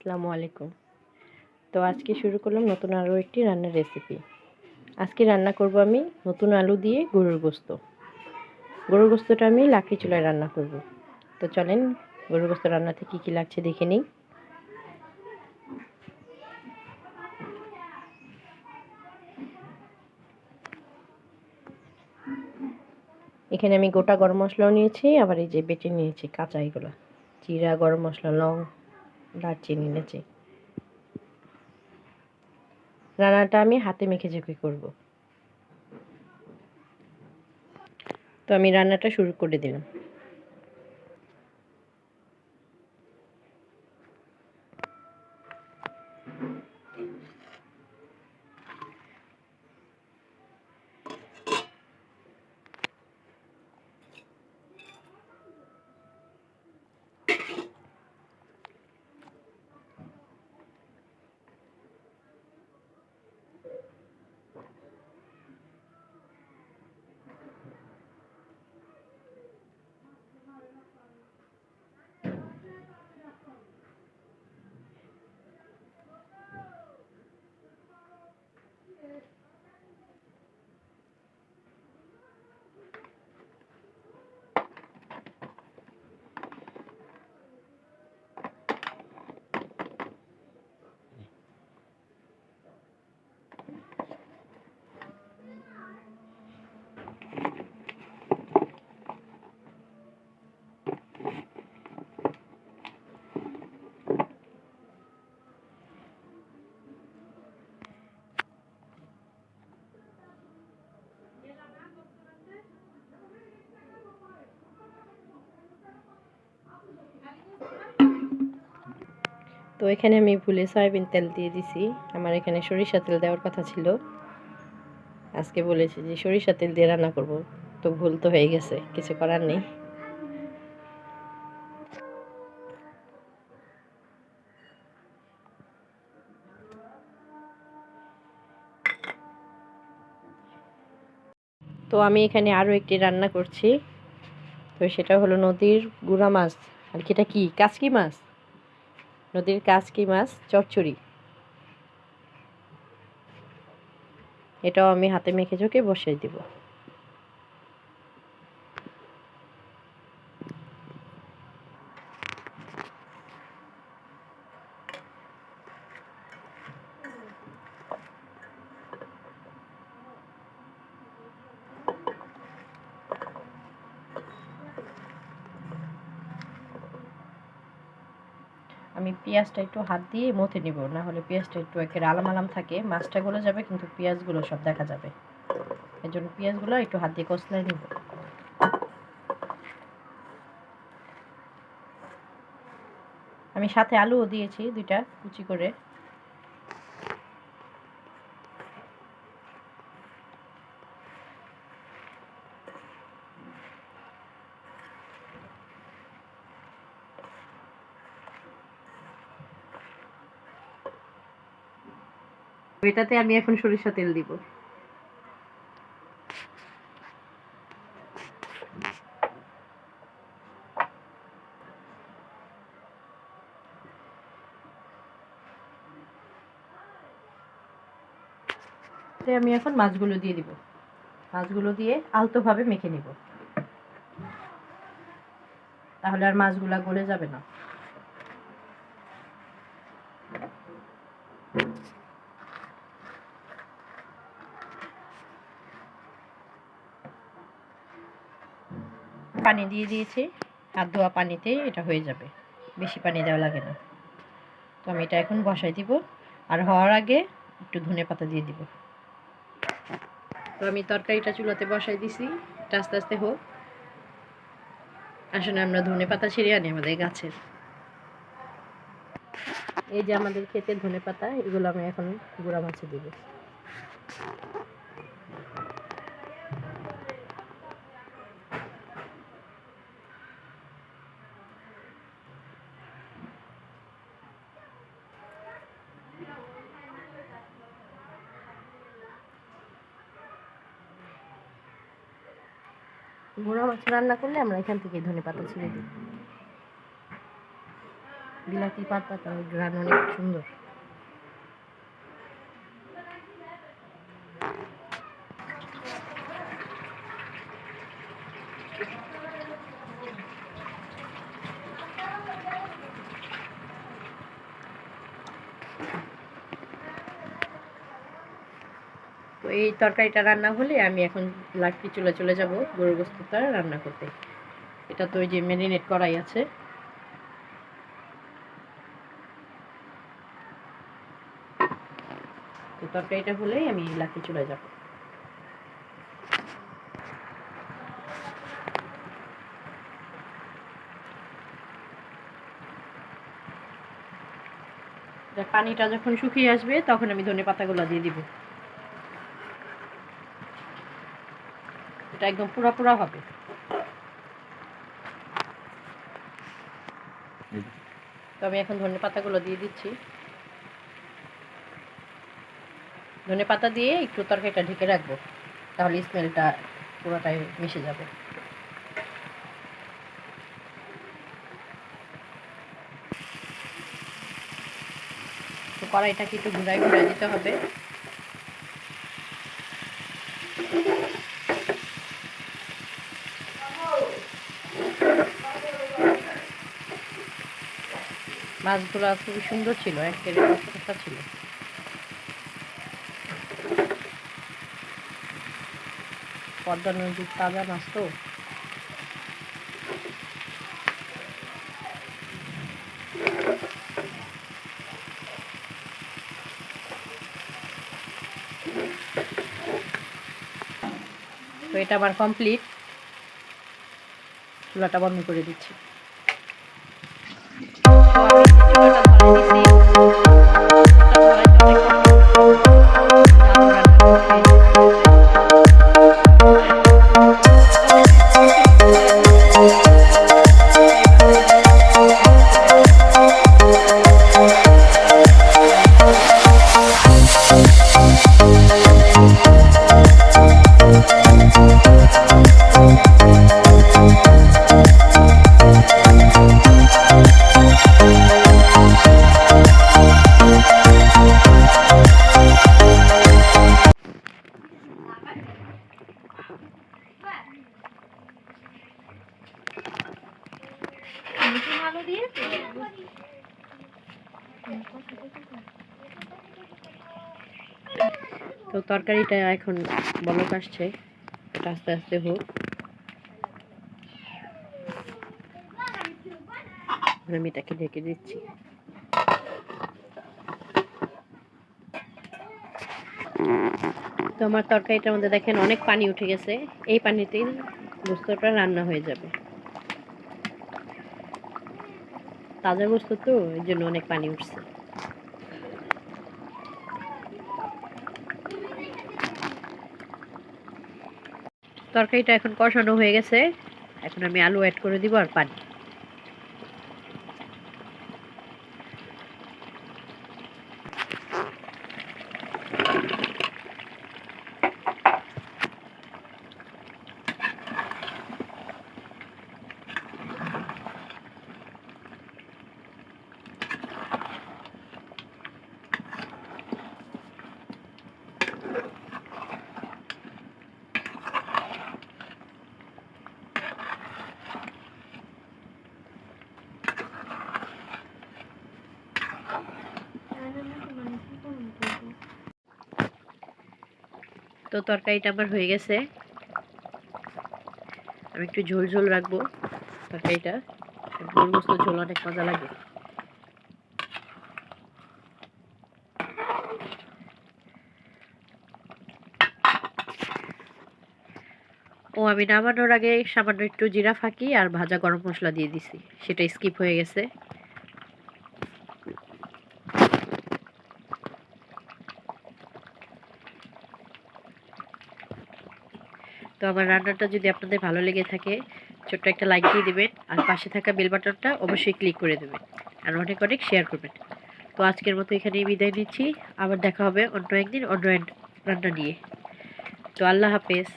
আসসালামু আলাইকুম। তো আজকে শুরু করলাম নতুন আরও একটি রান্নার রেসিপি আজকে রান্না করব আমি নতুন আলু দিয়ে গরুর গোস্ত। গরুর গোস্তটা আমি লাকড়ি চুলায় রান্না করব। তো চলেন গরুর গোস্ত রান্নাতে কী কী লাগছে দেখে নিই। এখানে আমি গোটা গরম মশলাও নিয়েছি, আবার এই যে বেটে নিয়েছি কাঁচা এগুলো। জিরা, গরম মশলা, লং দারচিনি এনেছি রান্নাটা আমি হাতে মেখে ঝুঁকি করব। তো আমি রান্নাটা শুরু করে দিলাম। তো এখানে আমি ভুলে সয়াবিন তেল দিয়ে দিছি। আমার এখানে সরিষা তেল দেওয়ার কথা ছিল। আজকে বলেছি যে সরিষা তেল দিয়ে রান্না করব। তো ভুল তো হয়ে গেছে, কিছু করার নেই। তো আমি এখানে আরও একটি রান্না করছি। তো সেটা হলো নদীর গুড়া মাছ। আর কি এটা কি? কাচকি মাছ? নদীর কাচকি মাছ চচ্চড়ি। এটাও আমি হাতে মেখে ঝুঁকে বসিয়ে দিব। আমি পেঁয়াজটা একটু হাত দিয়ে মথে নিব না হলে পেঁয়াজটা একটু একের আলাম আলাম থাকে। মাছটা গলে যাবে, কিন্তু পেঁয়াজগুলো সব দেখা যাবে। এর জন্য পেঁয়াজগুলো একটু হাত দিয়ে কষলাই নিব। আমি সাথে আলুও দিয়েছি দুইটা কুচি করে। এটাতে আমি এখন সরিষা তেল দিব। আমি এখন মাছগুলো দিয়ে দিব। মাছগুলো দিয়ে আলতোভাবে মেখে নিব। তাহলে আর মাছগুলা গলে যাবে না। পানি দিয়ে দিয়েছি হাত ধোয়া পানিতে এটা হয়ে যাবে। বেশি পানি দেওয়া লাগে না। তো আমি এটা এখন বসাই দিব, আর হওয়ার আগে একটু ধনে পাতা দিয়ে দিব। তো আমি তরকারিটা চুলাতে বসাই দিছি, এটা আস্তে আস্তে হোক। আসলে আমরা ধনে পাতা ছিঁড়ে আনি আমাদের গাছের। এই যে আমাদের ক্ষেতের ধনে পাতা, এগুলো আমি এখন গুঁড়া মাছে দিব। গুঁড়া মাছ রান্না করলে আমরা এখান থেকে ধনে পাতা ছিঁড়ে দিই। বিলাতি পাতা তার গ্রান অনেক সুন্দর। তো এই তরকারিটা রান্না হলে আমি এখন লাকড়ি চলে চলে যাব গরুর গোস্তটা রান্না করতে। এটা তো ওই যে ম্যারিনেট করাই আছে। তো তরকারিটা হলেই আমি লাকড়ি চলে যাব। পানিটা যখন শুকিয়ে আসবে তখন আমি ধনে পাতাগুলো দিয়ে দিব। এটা একদম পুরা পুরা হবে। তো আমি এখন ধনে পাতাগুলো দিয়ে দিচ্ছি। ধনে পাতা দিয়ে একটু তরকারিটা ঢেকে রাখব তাহলে স্মেলটা পুরোটাই মিশে যাবে। তো কড়াইটাকে একটু ঘুরাই ঘুরাই দিতে হবে। মাছগুলো খুবই সুন্দর ছিল, একেবারে কষা ছিল। পদ্মা নদীর তাজা মাছ তো। তো এটা আমার কমপ্লিট চুলাটা বন্ধ করে দিচ্ছি। তো আমি চুলাটা ধরে তো তরকারিটা এখন বলক আসছে আস্তে আস্তে হোক। আমি এটাকে ঢেকে দিচ্ছি। তো আমার তরকারিটার মধ্যে দেখেন অনেক পানি উঠে গেছে, এই পানিতেই গোস্তটা রান্না হয়ে যাবে। তাজা গোস্ত তো এই জন্য অনেক পানি উঠছে। তরকারিটা এখন কষানো হয়ে গেছে। এখন আমি আলু অ্যাড করে দিব আর পানি। তো তরকারিটা আমার হয়ে গেছে। আমি একটু ঝোল ঝোল রাখব তরকারিটা। গরুর গোস্ত ঝোল অনেক মজা লাগে। ও, আমি নামানোর আগে সামান্য একটু জিরা ফাঁকি আর ভাজা গরম মশলা দিয়ে দিছি। সেটা স্কিপ হয়ে গেছে। তো আমার রান্নাটা যদি আপনাদের ভালো লেগে থাকে, ছোট্ট একটা লাইক দিয়ে দেবেন, আর পাশে থাকা বেল বাটনটা অবশ্যই ক্লিক করে দেবেন, আর অনেক অনেক শেয়ার করবেন। তো আজকের মতো এখানেই বিদায় নিচ্ছি, আবার দেখা হবে অন্য একদিন অন্য রান্না নিয়ে। তো আল্লাহ হাফেজ।